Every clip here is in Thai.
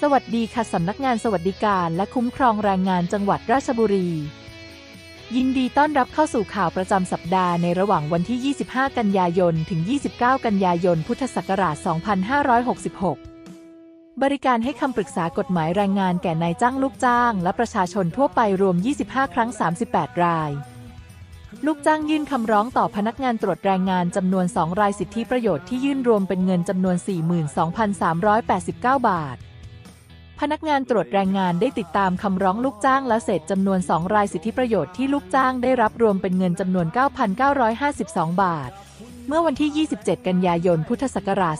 สวัสดีค่ะสำนักงานสวัสดิการและคุ้มครองแรงงานจังหวัดราชบุรี ยินดีต้อนรับเข้าสู่ข่าวประจำสัปดาห์ในระหว่างวันที่ 25 กันยายน ถึง 29 กันยายน พุทธศักราช 2566 บริการให้คำปรึกษากฎหมายแรงงานแก่นายจ้างลูกจ้าง และประชาชนทั่วไปรวม 25 ครั้ง 38 รายลูกจ้างยื่นคำร้องต่อพนักงานตรวจแรงงานจำนวน 2 รายสิทธิประโยชน์ที่ยื่นรวมเป็นเงินจำนวน 42,389 บาท พนักงานตรวจแรงงานได้ติดตามคำร้องลูกจ้างและเสร็จจำนวน 2 รายสิทธิประโยชน์ที่ลูกจ้างได้รับรวมเป็นเงินจำนวน 9,952 บาท เมื่อวันที่ 27 กันยายน พุทธศักราช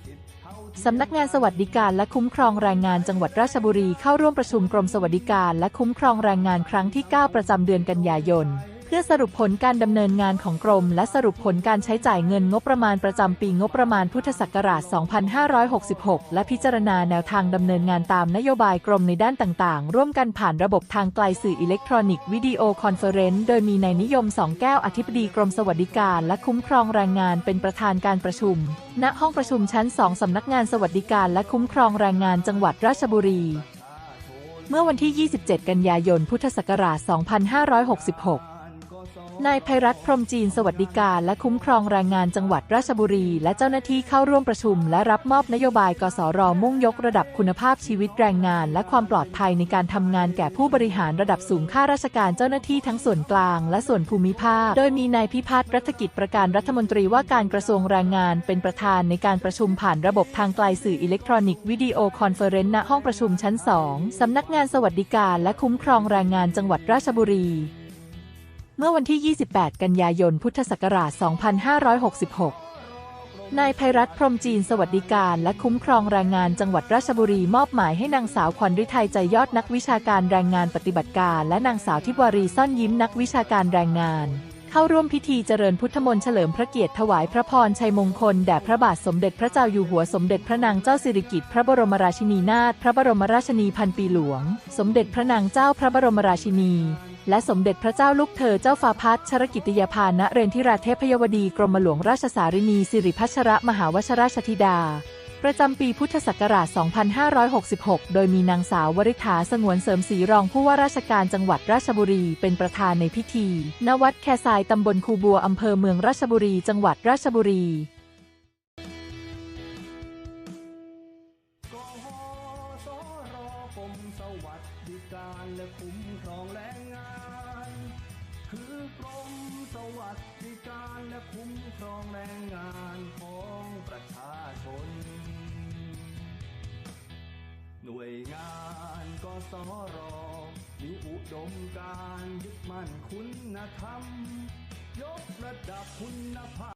2566 สำนักงานสวัสดิการและคุ้มครองแรงงานจังหวัดราชบุรีเข้าร่วมประชุมกรมสวัสดิการและคุ้มครองแรงงานครั้งที่ 9 ประจำเดือนกันยายน พื่อสรุปผลการดำเนินงานของกรม และสรุปผลการใช้จ่ายเงินงบประมาณประจำปีงบประมาณพุทธศักราช 2566 และพิจารณาแนวทางดำเนินงานตามนโยบายกรมในด้านต่างๆ ร่วมกันผ่านระบบทางไกลสื่ออิเล็กทรอนิกส์วิดีโอคอนเฟอเรนซ์โดยมีนายนิยมสองแก้วอธิบดีกรมสวัสดิการและคุ้มครองแรงงานเป็นประธานการประชุม ณ ห้องประชุมชั้น 2 สำนักงานสวัสดิการและคุ้มครองแรงงานจังหวัดราชบุรีเมื่อวันที่ 27 กันยายน พุทธศักราช 2566 นายภัยรัตพรมจีนสวัสดิการและคุ้มครองแรงงานจังหวัดราชบุรี และเจ้าหน้าที่เข้าร่วมประชุม และรับมอบนโยบายกสรมุ่งยกระดับคุณภาพชีวิตแรงงาน และความปลอดภัยในการทำงานแก่ผู้บริหารระดับสูงข้าราชการเจ้าหน้าที่ทั้งส่วนกลาง และส่วนภูมิภาค โดยมีนายพิพัฒน์รัฐกิจประการรัฐมนตรีว่าการกระทรวงแรงงานเป็นประธานในการประชุมผ่านระบบทางไกลสื่ออิเล็กทรอนิกส์วิดีโอคอนเฟอเรนซ์ณห้องประชุมชั้น 2 สำนักงานสวัสดิการและคุ้มครองแรงงานจังหวัดราชบุรี เมื่อวันที่ 28 กันยายน พุทธศักราช 2566 นายภัยรัตพรมจีนสวัสดิการและคุ้มครองแรงงานจังหวัดราชบุรีมอบหมายให้นางสาวขวัญฤทัยใจยอดนักวิชาการแรงงานปฏิบัติการ และนางสาวทิพวารีซ่อนยิ้มนักวิชาการแรงงาน เข้าร่วมพิธีเจริญพุทธมนต์เฉลิมพระเกียรติถวายพระพรชัยมงคลแด่พระบาทสมเด็จพระเจ้าอยู่หัวสมเด็จพระนางเจ้าสิริกิติ์พระบรมราชินีนาถพระบรมราชินีพันปีหลวง สมเด็จพระนางเจ้าพระบรมราชินี และสมเด็จพระเจ้าลูกเธอเจ้าฟ้าพัชรกิติยาภาณเรนทิราเทพยวดี กรมหลวงราชสารินีสิริพัชรมหาวชราชธิดา ประจำปีพุทธศักราช 2566 โดยมีนางสาววริษาสงวนเสริมศรีรองผู้ว่าราชการจังหวัดราชบุรี เป็นประธานในพิธี ณ วัดแคซายตำบลคูบัวอำเภอเมืองราชบุรี จังหวัดราชบุรี รกรมสวัสดิการและคุ้มครองแรงงาน คือกรมสวัสดิการและคุ้มครองแรงงานของประชาชน หน่วยงานกสรมีอุดมการยึดมั่นคุณธรรม ยกระดับคุณภาพ